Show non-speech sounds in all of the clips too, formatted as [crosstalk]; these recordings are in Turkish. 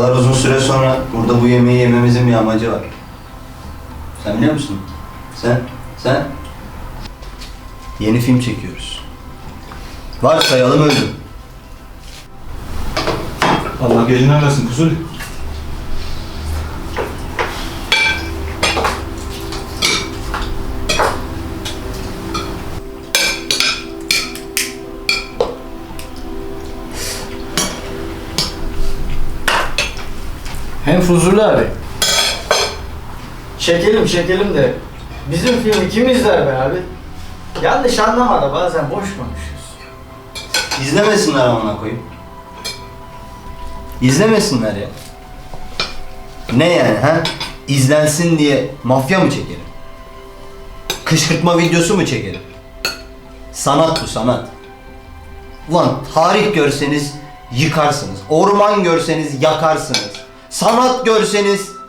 Kadar uzun süre sonra burada bu yemeği yememizin bir amacı var. Sen biliyor musun? Sen? Sen? Yeni film çekiyoruz. Varsayalım öldüm. Allah gelinden versin Kuzuli. Hem Fuzuli abi. Çekelim çekelim de bizim filmi kim izler be abi? Yanlış anlama da bazen boş konuşuyoruz. İzlemesinler amına koyayım. İzlemesinler ya. Ne yani ha? İzlensin diye mafya mı çekelim? Kışkırtma videosu mu çekelim? Sanat bu sanat. Ulan tarih görseniz yıkarsınız. Orman görseniz yakarsınız. Sanat görseniz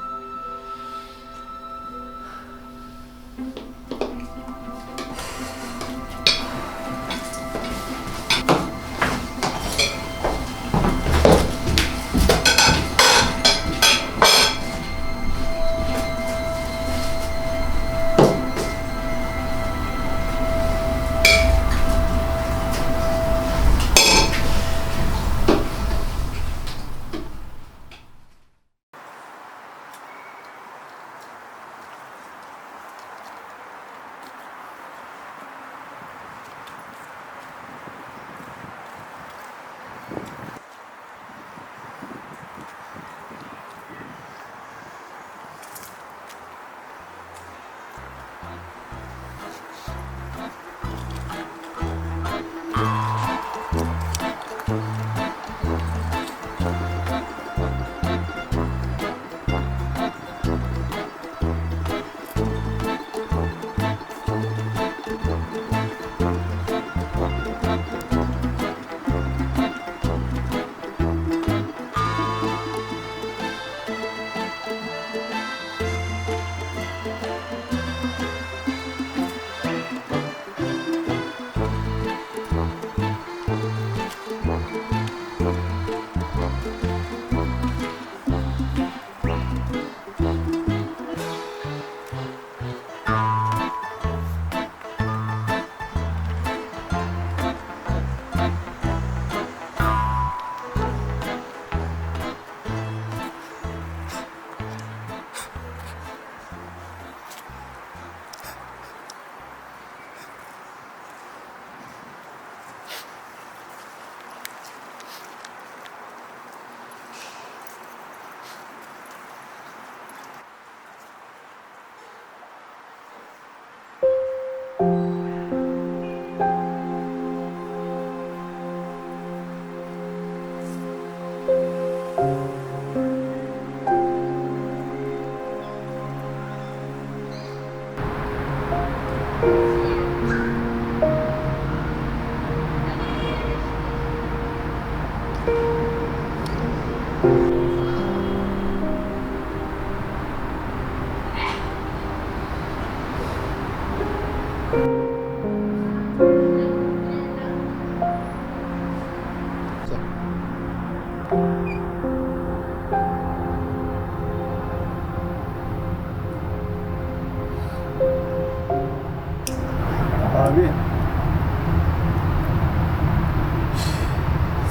Abi.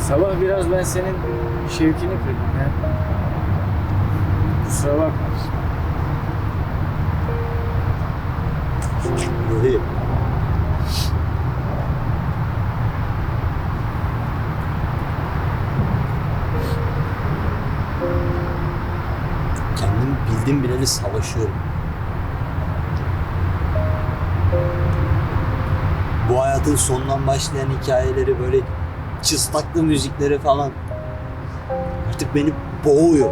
Sabah biraz ben senin şevkini kırdım ya. Kusura bakma. Kendim bildim bileli savaşıyorum. Bu hayatın sonundan başlayan hikayeleri böyle çıstaklı müzikleri falan artık beni boğuyor.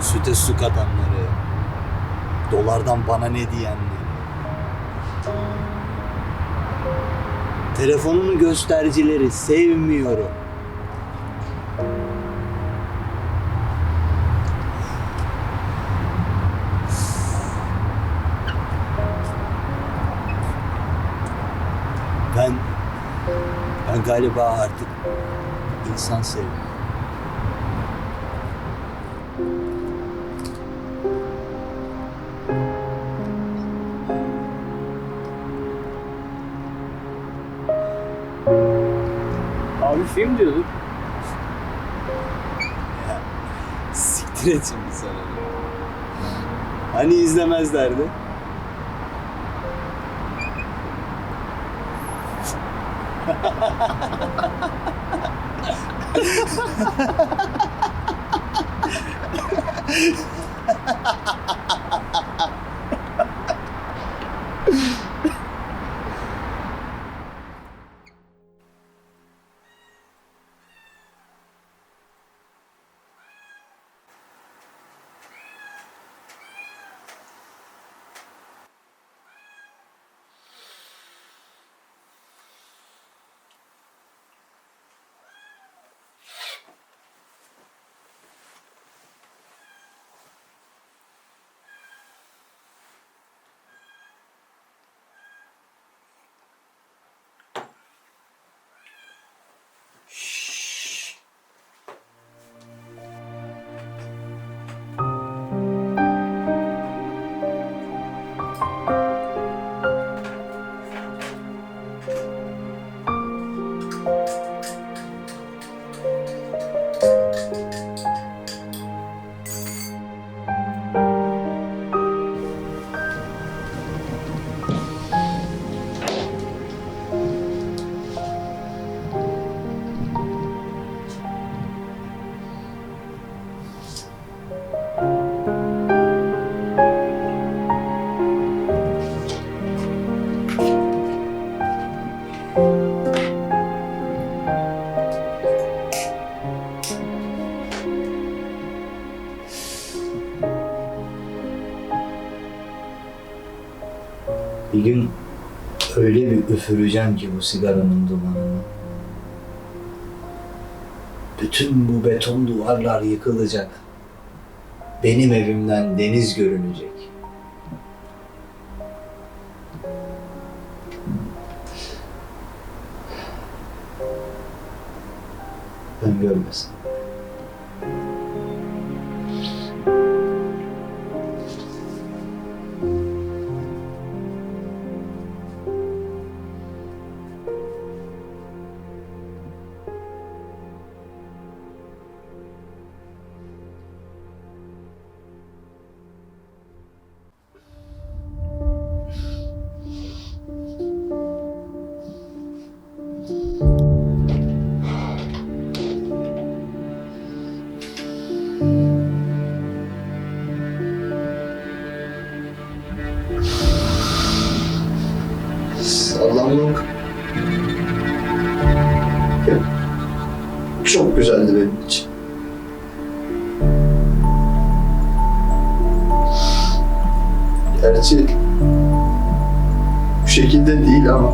Süte su katanları, dolardan bana ne diyenleri. Telefonun göstericileri sevmiyorum. Galiba artık insan seviyorum. Abi film diyorduk. Siktir et şimdi onu. Hani izlemezlerdi? ハハハハハ Bir gün öyle bir üfüreceğim ki bu sigaranın dumanını. Bütün bu beton duvarlar yıkılacak. Benim evimden deniz görünecek. Ben görmesin. Şekilde değil ama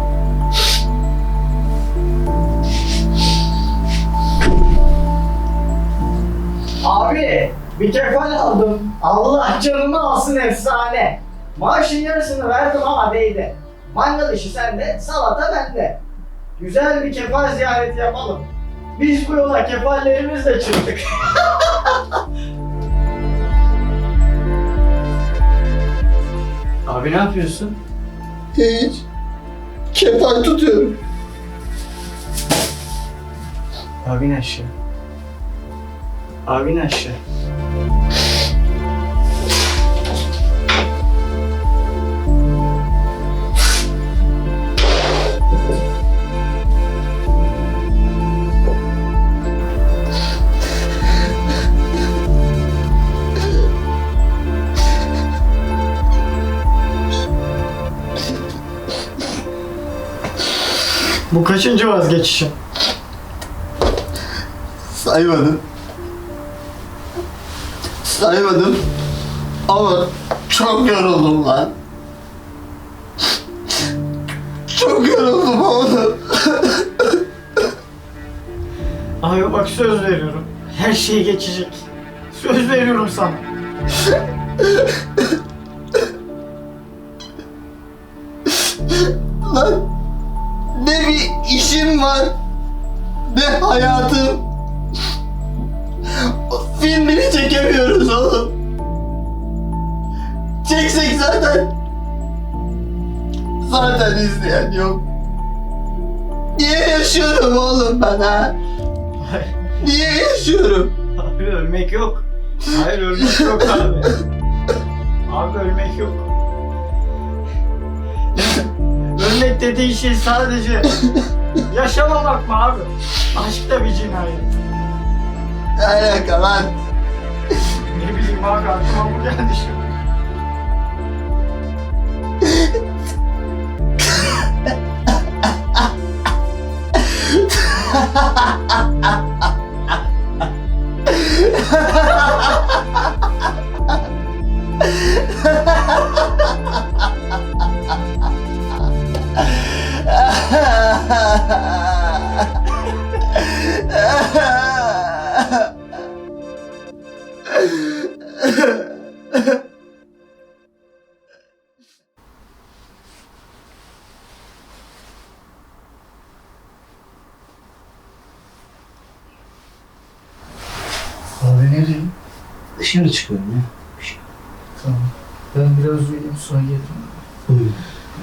Abi bir kefal aldım. Allah canımı alsın efsane. Maaşın yarısını verdim ama değdi. Mangal işi sende, salata bende. Güzel bir kefal ziyareti yapalım. Biz bu yola kefallerimizle çıktık. Abi ne yapıyorsun? Hiç kefal tutuyorum. Abi aşağı. Abi aşağı. Bu kaçıncı vazgeçişin? Saymadım. Saymadım. Ama çok yoruldum lan. Çok yoruldum oğlum. Abi bak söz veriyorum. Her şey geçecek. Söz veriyorum sana. Lan ne bir işim var ne hayatım. O film bile çekemiyoruz oğlum. Çeksek zaten. Zaten izleyen yok. Niye yaşıyorum oğlum ben ha? Niye yaşıyorum? Abi ölmek yok. Hayır ölmek yok abi. [laughs] Abi ölmek yok. Ölmek dediğin şey sadece [laughs] yaşamamak mı abi? Aşk da bir cinayet. Ne alaka lan? Ne bileyim abi aklıma bu geldi şu. Abi [laughs] Dışarı çıkıyorum ya. Tamam. Ben biraz uyuyayım sonra gelirim. Uyu.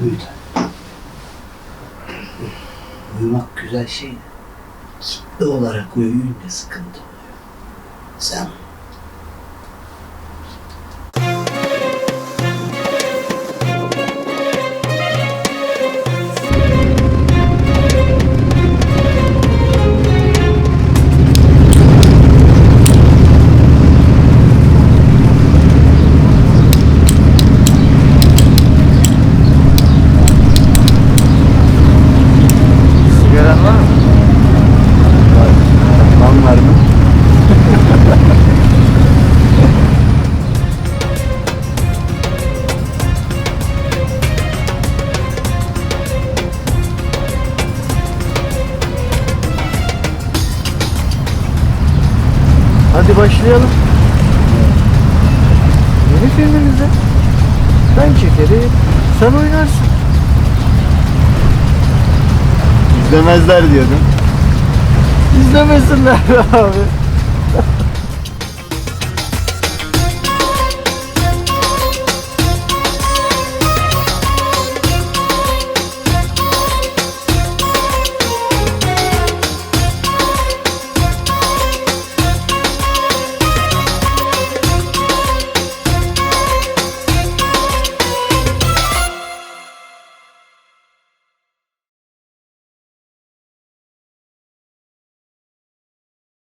Uyu da. Uyumak güzel şey. Kitle olarak uyuyunca sıkıntı oluyor. Sen Hadi başlayalım. Yeni filmimizde. Ben çekerim, sen oynarsın. İzlemezler diyordum. İzlemesinler [laughs] abi.